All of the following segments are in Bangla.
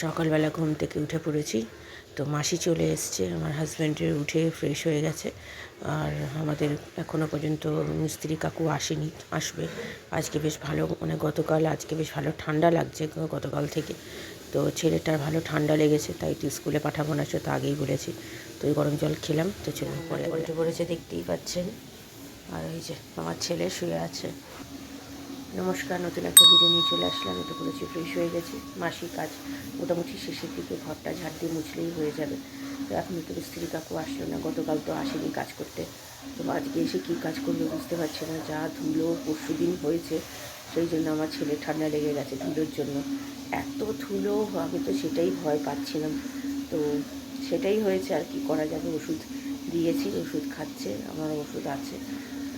সকালবেলা ঘুম থেকে উঠে পড়েছি। তো মাসি চলে এসছে, আমার হাজব্যান্ডের উঠে ফ্রেশ হয়ে গেছে। আর আমাদের এখনও পর্যন্ত মিস্ত্রি কাকু আসেনি, আসবে। আজকে বেশ ভালো মানে গতকাল, আজকে বেশ ভালো ঠান্ডা লাগছে গতকাল থেকে। তো ছেলেটার ভালো ঠান্ডা লেগেছে, তাই তো স্কুলে পাঠাবো না সে তো আগেই বলেছি। তো ওই গরম জল খেলাম, তো চলুন পরে উঠে পড়েছে, দেখতেই পাচ্ছেন। আর এই যে, আমার ছেলে শুয়ে আছে। নমস্কার, নতুন একটা ভিডিও নিয়ে চলে আসলাম। একটু করেছি ফ্রেশ হয়ে গেছি। মাসি কাজ মোটামুটি শেষের দিকে ঘরটা ঝাড় দিয়ে মুছলেই হয়ে যাবে। তো এখন তো স্ত্রী কাকু আসলো না, গতকাল তো আসেনি কাজ করতে। তো আজকে এসে কী কাজ করবে বুঝতে পারছি না। যা ধুলো পরশু দিন হয়েছে, সেই জন্য আমার ছেলে ঠান্ডা লেগে গেছে ধুলোর জন্য। এত ধুলো, আমি তো সেটাই ভয় পাচ্ছিলাম। তো সেটাই হয়েছে আর কি করা যাবে। ওষুধ দিয়েছি, ওষুধ খাচ্ছে, আমার ওষুধ আছে।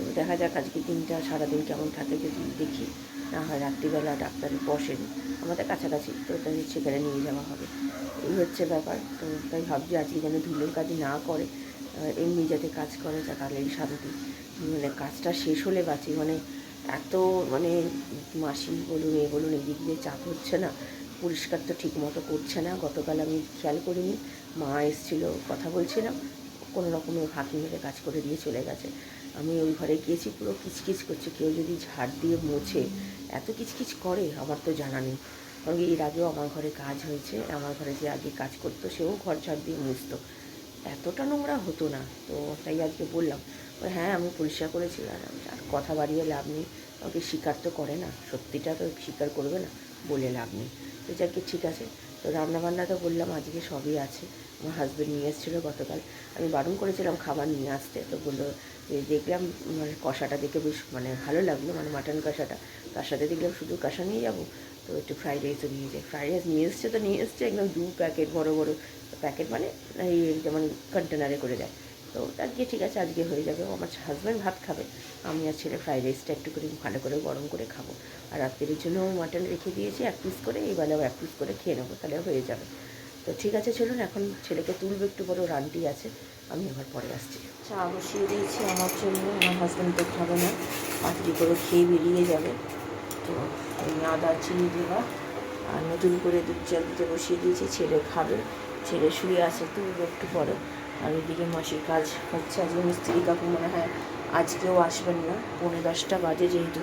তো দেখা যাক আজকে দিনটা, সারাদিন কেমন থাকে যদি দেখি। না হয় রাত্রিবেলা ডাক্তার বসেন আমাদের কাছাকাছি তো তাই সেখানে নিয়ে যাওয়া হবে। এই হচ্ছে ব্যাপার। তো তাই ভাবছি আজকে যেন ধুলোর কাজ না করে এমনি যাতে কাজ করে যা তাহলেই শান্তি মানে কাজটা শেষ হলে বাঁচি। মানে এত মানে মাসি বলুন, এ বলুন, এদিক দিয়ে চাপ হচ্ছে না। পরিষ্কার তো ঠিক মতো করছে না। গতকাল আমি খেয়াল করিনি। মা এসেছিল, কথা বলছিলাম কোনো রকমের ফাঁকি মেরে কাজ করে দিয়ে চলে গেছে। আমি ওই ঘরে গিয়েছি, পুরো কিচকিচ করছে। কেউ যদি ঝাড় দিয়ে মোছে, এত কিচকিচ করে, আমার তো জানা নেই। কারণ এর আগেও আমার ঘরে কাজ হয়েছে, আমার ঘরে যে আগে কাজ করতো, সেও ঘর ঝাড় দিয়ে মুছতো। এতটা নোংরা হতো না, তো তাই আজকে বললাম হ্যাঁ আমি পরিষ্কার করেছি, আর আর কথা বাড়িয়ে লাভ নেই। আমাকে স্বীকার তো করে না, সত্যিটা তো স্বীকার করবে না, বলে লাভ নেই। তো যাকে ঠিক আছে। তো রান্নাবান্না তো বললাম, আজকে সবই আছে। আমার হাজব্যান্ড নিয়ে এসেছিল গতকাল। আমি বারণ করেছিলাম খাবার নিয়ে আসতে। তো বলল দেখলাম মানে কষাটা দেখে বেশ মানে ভালো লাগল মানে মাটন কষাটা। তার সাথে দেখলাম শুধু কষা নিয়ে যাব। তো একটু ফ্রাইড রাইসও নিয়ে যাই। ফ্রাইড রাইস নিয়ে এসছে তো নিয়ে এসছে, একদম দু প্যাকেট বড় বড় প্যাকেট মানে এই যেমন কন্টেনারে করে দেয়। তো আজকে ঠিক আছে, আজকে হয়ে যাবে। আমার হাজব্যান্ড ভাত খাবে। আমি আর ছেলে ফ্রাইড রাইসটা একটু করে ভালো করে গরম করে খাব। আর রাত্রির জন্য মাটন রেখে দিয়েছি, এক পিস করে। এই বেলাও এক পিস করে খেয়ে নেব, তাহলে হয়ে যাবে। তো ঠিক আছে, চলুন, এখন ছেলেকে তুলবে একটু বড় রানটি আছে। আমি আবার পরে আসছি। চা বসিয়ে দিয়েছি আমার জন্য। আমার হাজব্যান্ড তো খাবে না। পাতলি করে খেয়ে বেরিয়ে যাবে। তো এই আদা, চিনি দেওয়া। আর নতুন করে দুধ চাল দিতে বসিয়ে দিয়েছি। ছেলে খাবে। ছেলে শুয়ে আছে, তুলবে একটু পরে। আর ওইদিকে মাসির কাজ হচ্ছে। আজকে মিস্ত্রি কাকু মনে হয় আজকেও আসবেন না, পৌনে দশটা বাজে যেহেতু।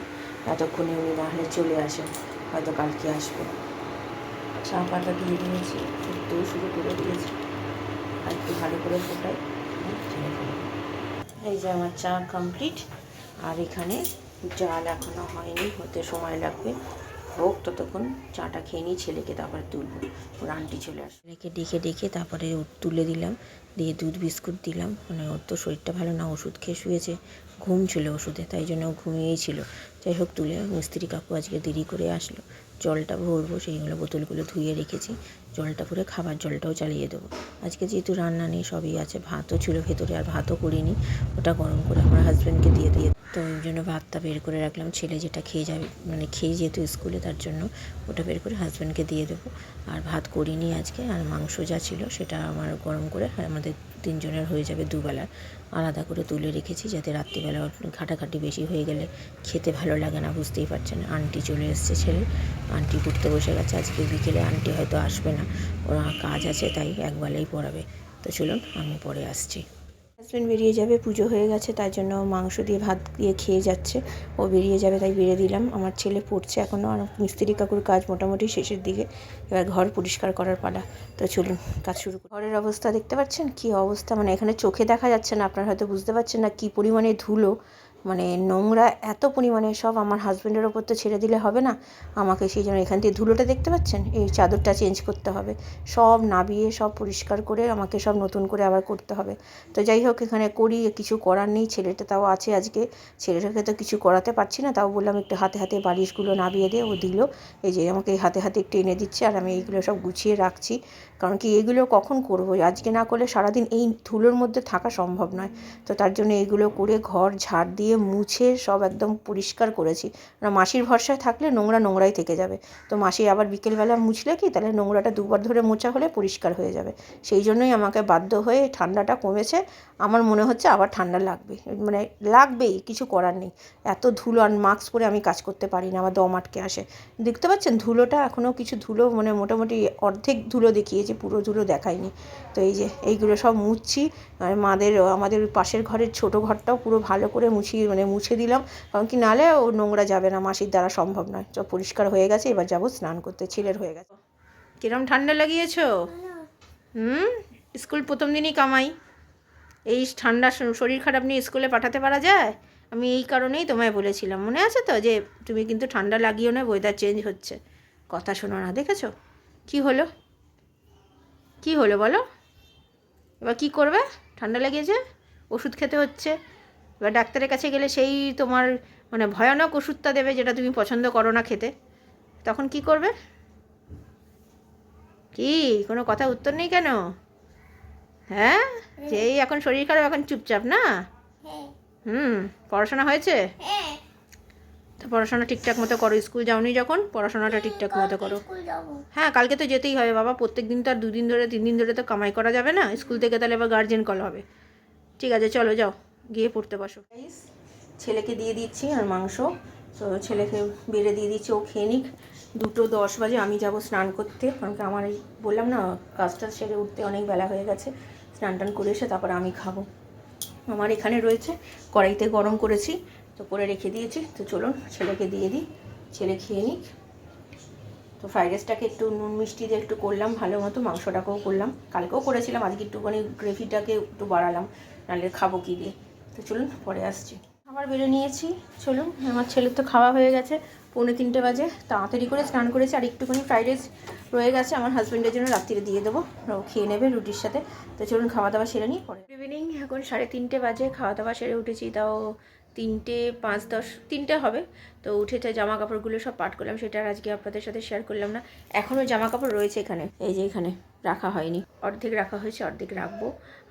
এতক্ষণে উনি না হলে চলে আসেন, হয়তো কালকে আসবে। চা পাতা দিয়ে দিয়েছি ফুটতেও শুরু করে দিয়েছি। আর একটু ভালো করে ফোটাই এই যে আমার চা কমপ্লিট আর এখানে জাল এখনও হয়নি, হতে সময় লাগবে। হোক, ততক্ষণ চাটা খেয়ে নিই ছেলেকে তারপরে তুলবো। ওর আন্টি চলে আসে। ছেলেকে ডেকে ডেকে তারপরে ওর তুলে দিলাম। দিয়ে দুধ বিস্কুট দিলাম। মানে ওর তো শরীরটা ভালো না, ওষুধ খেয়ে শুয়েছে। ঘুম ছিল ওষুধে, তাই জন্য ও ঘুমিয়েই ছিল। যাই হোক, তুলে মিস্ত্রি কাকু আজকে দেরি করে আসলো। জলটা ভরবো, সেইগুলো বোতলগুলো ধুয়ে রেখেছি। জলটা ভরে খাবার জলটাও চালিয়ে দেবো। আজকে যেহেতু রান্না নেই, সবই আছে। ভাতও ছিল ভেতরে, আর ভাতও করিনি। ওটা গরম করে আমার হাজব্যান্ডকে দিয়ে দিয়ে তো ওই জন্য ভাতটা বের করে রাখলাম। ছেলে যেটা খেয়ে যাবে মানে খেয়ে যেহেতু স্কুলে তার জন্য ওটা বের করে হাজব্যান্ডকে দিয়ে দেবো। আর ভাত করিনি আজকে, আর মাংস যা ছিল সেটা আমার গরম করে আর আমাদের তিনজনের হয়ে যাবে দুবেলার আলাদা করে তুলে রেখেছি যাতে রাত্রিবেলা ঘাটাঘাটি বেশি হয়ে গেলে খেতে ভালো লাগে না, বুঝতেই পারছেন। আন্টি চলে এসছে ছেলে, আন্টি ঘুরতে বসে গেছে। আজকে বিকেলে আন্টি হয়তো আসবে না, ওরা কাজ আছে তাই একবেলাই পড়াবে। তো চলুন, আমি পরে আসছি। হাজব্যান্ড বেরিয়ে যাবে, পুজো হয়ে গেছে তাই জন্য মাংস দিয়ে ভাত দিয়ে খেয়ে যাচ্ছে। ও বেরিয়ে যাবে, তাই বেরিয়ে দিলাম। আমার ছেলে পড়ছে এখনও আর মিস্ত্রি কাকুর কাজ মোটামুটি শেষের দিকে। এবার ঘর পরিষ্কার করার পালা। তো চলুন, কাজ শুরু ঘরের অবস্থা দেখতে পাচ্ছেন? কি অবস্থা? মানে এখানে চোখে দেখা যাচ্ছে না, আপনারা হয়তো বুঝতে পারছেন না কি পরিমাণে ধুলো। মানে নোংরা এত পরিমাণে সব আমার হাজব্যান্ডের ওপর তো ছেড়ে দিলে হবে না। আমাকে সেই জন্য এখান থেকে ধুলোটা দেখতে পাচ্ছেন? এই চাদরটা চেঞ্জ করতে হবে। সব নাবিয়ে, সব পরিষ্কার করে আমাকে সব নতুন করে আবার করতে হবে। তো যাই হোক, এখানে করি, কিছু করার নেই। ছেলেটা তাও আছে আজকে। ছেলেটাকে তো কিছু করাতে পারছি না। তাও বললাম একটু হাতে হাতে বালিশগুলো নাবিয়ে দে, ও দিল। এই যে আমাকে হাতে হাতে একটু এনে দিচ্ছে আর আমি এইগুলো সব গুছিয়ে রাখছি। কারণ কি এগুলো কখন করব? আজকে না করলে সারাদিন এই ধুলোর মধ্যে থাকা সম্ভব নয়। তো তার জন্য এইগুলো করে ঘর, ঝাড় দিয়ে দিয়ে মুছে সব একদম পরিষ্কার করেছি। না, মাসির ভরসায় থাকলে নোংরা নোংরাই থেকে যাবে। তো মাসি আবার বিকেলবেলা মুছলে কি? তাহলে নোংরাটা দুবার ধরে মোছা হলে পরিষ্কার হয়ে যাবে। সেই জন্যই আমাকে বাধ্য হয়ে ঠান্ডাটা কমেছে। আমার মনে হচ্ছে আবার ঠান্ডা লাগবে। মানে লাগবেই, কিছু করার নেই। এত ধুলো আর মাস্ক পরে আমি কাজ করতে পারি না, আমার দম আটকে আসে। দেখতে পাচ্ছেন ধুলোটা এখনও কিছু ধুলো মানে মোটামুটি অর্ধেক ধুলো দেখিয়েছি, পুরো ধুলো দেখায়নি। তো এই যে এইগুলো সব মুছছি। আর মাদের, আমাদের পাশের ঘরের ছোট ঘরটাও পুরো ভালো করে মুছিয়ে মানে মুছে দিলাম। কারণ কি নালে ও নোংরা যাবে না, মাসির দ্বারা সম্ভব নয়। সব পরিষ্কার হয়ে গেছে, এবার যাব স্নান করতে, ছেলের হয়ে গেছে। কিরম ঠান্ডা লাগিয়েছো? হুম? স্কুল প্রথম দিনই কামাই। এই ঠান্ডা শরীর খারাপ নিয়ে স্কুলে পাঠাতে পারা যায়? আমি এই কারণেই তোমায় বলেছিলাম। মনে আছে তো যে তুমি কিন্তু ঠান্ডা লাগিও না ওয়েদার চেঞ্জ হচ্ছে। কথা শোনো না, দেখেছ? কি হলো? কি হলো বলো? এবার কি করবে? ঠান্ডা লেগেছে ওষুধ খেতে হচ্ছে। এবার ডাক্তারের কাছে গেলে সেই তোমার মানে ভয়ানক ওষুধটা দেবে যেটা তুমি পছন্দ করো না খেতে। তখন কি করবে? কি? কোনো কথা উত্তর নেই কেন? হ্যাঁ? যেই এখন শরীর খারাপ এখন চুপচাপ না? হুম পড়াশোনা হয়েছে? তো পড়াশোনা ঠিকঠাক মতো করো, স্কুল যাওনি যখন, পড়াশোনাটা ঠিকঠাক মতো করো। হ্যাঁ কালকে তো যেতেই হবে বাবা প্রত্যেক দিন তো আর দুদিন ধরে তিন দিন ধরে তো কামাই করা যাবে না, স্কুল থেকে তাহলে এবার গার্জেন কল হবে। ঠিক আছে, চলো যাও, গিয়ে পড়তে বসো। ছেলেকে দিয়ে দিচ্ছি আর মাংস। তো ছেলেকে বেড়ে দিয়ে দিচ্ছি, ও খেয়ে নিক। দুটো দশ বাজে, আমি যাব স্নান করতে। কারণ কি আমার এই বললাম না, কাজটা সেরে উঠতে অনেক বেলা হয়ে গেছে। স্নান টান করে এসে তারপরে আমি খাব। আমার এখানে রয়েছে, কড়াইতে গরম করেছি। তো করে রেখে দিয়েছি। তো চলুন ছেলেকে দিয়ে দিই। ছেলে খেয়ে নিক। তো ফ্রাইড রাইসটাকে একটু নুন মিষ্টি দিয়ে একটু করলাম, ভালো মতো মাংসটাকেও করলাম। কালকেও করেছিলাম, আজকে একটুখানি গ্রেভিটাকে একটু বাড়ালাম, নাহলে খাব কি দিয়ে? তো চলুন পরে আসছি। আবার বেড়ে নিয়েছি, চলুন। আমার ছেলের তো খাওয়া হয়ে গেছে, পৌনে তিনটে বাজে। তাড়াতাড়ি করে স্নান করেছি, আর একটুখানি ফ্রাইড রাইস রয়ে গেছে। আমার হাজব্যান্ডের জন্য রাত্রিরে দিয়ে দেবো ও খেয়ে নেবে রুটির সাথে। তো চলুন খাওয়া দাওয়া সেরে নিই, পরে। ইভিনিং এখন সাড়ে তিনটে বাজে, খাওয়া দাওয়া সেরে উঠেছি, তাও তিনটে পাঁচ দশ, তিনটে হবে। তো উঠেছে জামা কাপড়গুলো সব পাট করলাম, সেটা আর আজকে আপনাদের সাথে শেয়ার করলাম না। এখনও জামা কাপড় রয়েছে এখানে। এই যে এখানে রাখা হয়নি। অর্ধেক রাখা হয়েছে, অর্ধেক রাখব।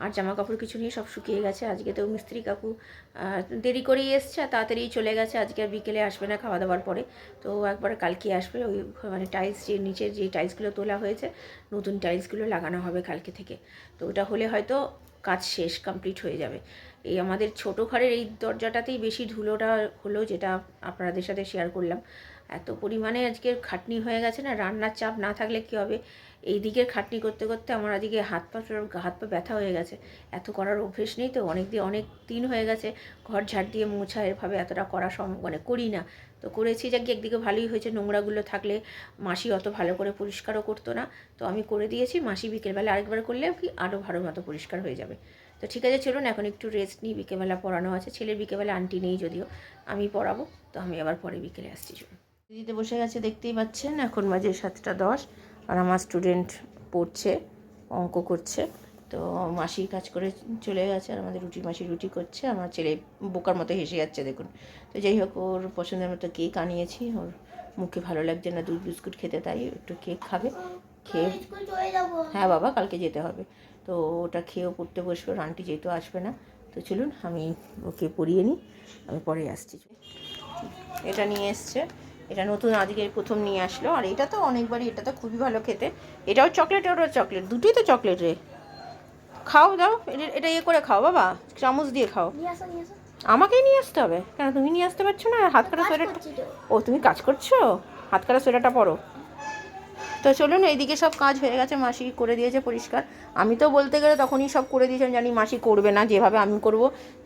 আর জামা কাপড় কিছু নিয়ে সব শুকিয়ে গেছে। আজকে তো মিস্ত্রি কাকু দেরি করেই এসছে, আর তাড়াতাড়ি চলে গেছে। আজকে আর বিকেলে আসবে না খাওয়া দাওয়ার পরে। তো একবার কালকে আসবে, ওই মানে টাইলস যে নিচের যে টাইলসগুলো তোলা হয়েছে, নতুন টাইলসগুলো লাগানো হবে কালকে থেকে। তো ওটা হলে হয়তো কাজ শেষ কমপ্লিট হয়ে যাবে। এই আমাদের ছোটো ঘরের এই দরজাটাতেই বেশি ধুলোটা হলো যেটা আপনাদের সাথে শেয়ার করলাম। এত পরিমাণে আজকে খাটনি হয়ে গেছে না, রান্নার চাপ না থাকলে কী হবে? এই দিকের খাটনি করতে করতে আমার আজকে হাত পা হাত পা ব্যথা হয়ে গেছে। এত করার অভ্যেস নেই তো, অনেক দিন অনেক দিন হয়ে গেছে ঘর ঝাড় দিয়ে মোছা এভাবে এতটা করা সম মানে করি না। তো করেছি যাকে একদিকে ভালোই হয়েছে, নোংরাগুলো থাকলে মাসি অত ভালো করে পরিষ্কারও করতো না। তো আমি করে দিয়েছি, মাসি বিকেলবেলা আরেকবার করলে কি আরও ভালো মতো পরিষ্কার হয়ে যাবে। তো ঠিক আছে চলুন এখন একটু রেস্ট নিই। বিকেলবেলা পড়ানো আছে। ছেলের বিকেলবেলা আন্টি নেই যদিও। আমি পড়াবো তো আমি আবার পরে বিকেলে আসছি চলুন। দিদিতে বসে গেছে দেখতেই পাচ্ছেন এখন বাজে সাতটা দশ। আর আমার স্টুডেন্ট পড়ছে অঙ্ক করছে। তো মাসির কাজ করে চলে গেছে আর আমাদের রুটি মাসি রুটি করছে। আমার ছেলে বোকার মতো হেসে যাচ্ছে দেখুন। তো যাই হোক ওর পছন্দের মতো কেক আনিয়েছি। ওর মুখে ভালো লাগছে না দুধ বিস্কুট খেতে তাই একটু কেক খাবে। খেয়ে হ্যাঁ বাবা কালকে যেতে হবে। তো ওটা খেয়েও পড়তে বসবে আন্টি যেহেতু আসবে না তো চলুন আমি ওকে পড়িয়ে নিই আমি পরে আসছি। এটা নিয়ে এসছে এটা নতুন আজকে প্রথম নিয়ে আসলো আর এটা তো অনেকবারই এটা তো খুবই ভালো খেতে। এটাও চকলেট ওটাও চকলেট দুটোই তো চকলেট রে। খাও দাও এটা- এটা ইয়ে করে খাও বাবা চামচ দিয়ে খাও। আমাকেই নিয়ে আসতে হবে কেন তুমি নিয়ে আসতে পারছ না? হাত কাটা সোয়েটারটা ও তুমি কাজ করছ? হাত কাটা সোয়েটারটা পরো। তো চলুন এইদিকে সব কাজ হয়ে গেছে মাসি করে দিয়েছে পরিষ্কার। আমি তো বলতে গেলে তখনই সব করে দিয়েছিলাম জানি মাসি করবে না যেভাবে আমি করব।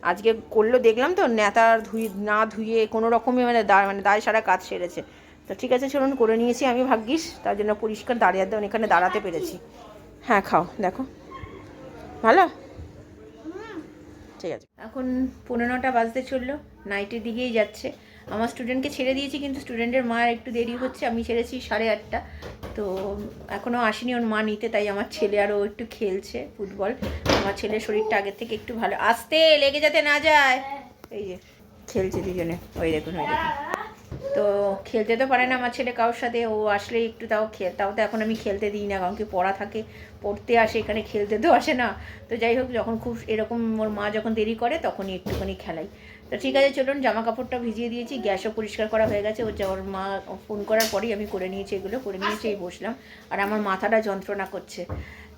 আজকে করল দেখলাম তো নেতা ধুই না ধুয়ে কোনো রকমই মানে দায় মানে দায় সারা কাজ সেরেছে। তো ঠিক আছে চলুন করে নিয়েছি আমি ভাগ্যিস তার জন্য পরিষ্কার দাঁড়িয়ে একদম এখানে দাঁড়াতে পেরেছি। হ্যাঁ খাও দেখো। ভালো? ঠিক আছে। এখন পনেরোটা বাজতে চলল নাইটের দিকেই যাচ্ছে। আমার স্টুডেন্টকে ছেড়ে দিয়েছি, কিন্তু স্টুডেন্টের মা একটু দেরি হচ্ছে, আমি ছেড়েছি সাড়ে আটটা। তো এখনও আসেনি ওর মা নিতে, তাই আমার ছেলে আরও একটু খেলছে ফুটবল। আমার ছেলের শরীরটা আগের থেকে একটু ভালো। আসতে, লেগে যাতে না যায়। এই যে, খেলছে দুজনে। ওই দেখুন ওই দেখুন। তো খেলতে তো পারে না আমার ছেলে কারোর সাথে, ও আসলে একটু তাও খেল তাও তো এখন আমি খেলতে দিই না, কারণ কি পড়া থাকে, পড়তে আসে, এখানে খেলতে তো আসে না। তো যাই হোক, যখন খুব এরকম ওর মা যখন দেরি করে, তখনই একটুখানি খেলাই। তো ঠিক আছে, চলুন জামা কাপড়টা ভিজিয়ে দিয়েছি, গ্যাসও পরিষ্কার করা হয়ে গেছে। ওর যাওয়ার মা ফোন করার পরেই আমি করে নিয়েছি এগুলো, করে নিয়েছি এই বসলাম। আর আমার মাথাটা যন্ত্রণা করছে।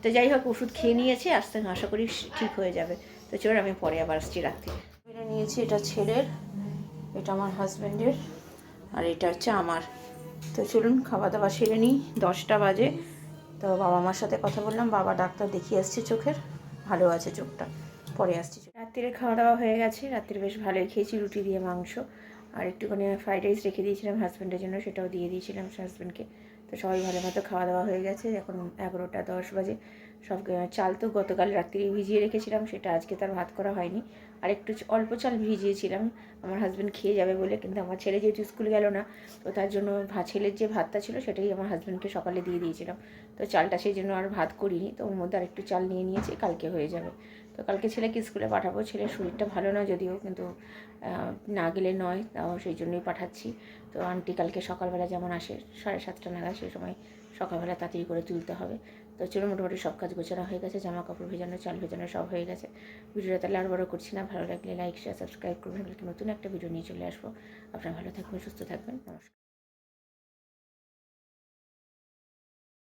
তো যাই হোক, ওষুধ খেয়ে নিয়েছি আস্তে আশা করি ঠিক হয়ে যাবে। তো চলুন, আমি পরে আবার আসছি রাত্রে। মেরে নিয়েছি, এটা ছেলের, এটা আমার হাজব্যান্ডের আর এটা হচ্ছে আমার। তো চলুন খাওয়া দাওয়া সেরে নিই, দশটা বাজে। তো বাবা মার সাথে কথা বললাম, বাবা ডাক্তার দেখিয়ে আসছে চোখের, ভালো আছে চোখটা। পরে আসছি রাত্রিরে খাওয়া দাওয়া হয়ে গেছে। রাত্রে বেশ ভালোই খেয়েছি, রুটি দিয়ে মাংস। আর একটুখানি ফ্রাইড রাইস রেখে দিয়েছিলাম হাজব্যান্ডের জন্য, সেটাও দিয়ে দিয়েছিলাম হাজব্যান্ডকে তো সবাই ভালো মতো খাওয়া দাওয়া হয়ে গেছে। এখন এগারোটা দশ বাজে। সব চাল তো গতকাল রাত্রি ভিজিয়ে রেখেছিলাম, সেটা আজকে তার ভাত করা হয়নি। আর একটু অল্প চাল ভিজিয়েছিলাম। আমার হাজব্যান্ড খেয়ে যাবে বলে, কিন্তু আমার ছেলে যেহেতু স্কুল গেল না, তো তার জন্য ছেলের যে ভাতটা ছিল, সেটাই আমার হাজব্যান্ডকে সকালে দিয়ে দিয়েছিলাম। তো চালটা সেই জন্য আর ভাত করিনি, তো ওর মধ্যে আর একটু চাল নিয়ে নিয়েছি, কালকে হয়ে যাবে। তো কালকে ছেলেকে স্কুলে পাঠাবো। ছেলের শরীরটা ভালো না যদিও, কিন্তু না গেলে নয়, তাও সেই জন্যই পাঠাচ্ছি। তো আন্টি কালকে সকালবেলা যেমন আসে, সাড়ে সাতটা নাগাদ সেই সময় সকালবেলা তাড়াতাড়ি করে তুলতে হবে। তো চলো মোটামুটি সব কাজ গোছানো হয়ে গেছে জামা কাপড় ভেজানো, চাল ভেজানো সব হয়ে গেছে। ভিডিওটা তাহলে আর বড় করছি না, ভালো লাগলে লাইক শেয়ার সাবস্ক্রাইব করবেন। কালকে নতুন একটা ভিডিও নিয়ে চলে আসব। আপনারা ভালো থাকবেন, সুস্থ থাকবেন, নমস্কার।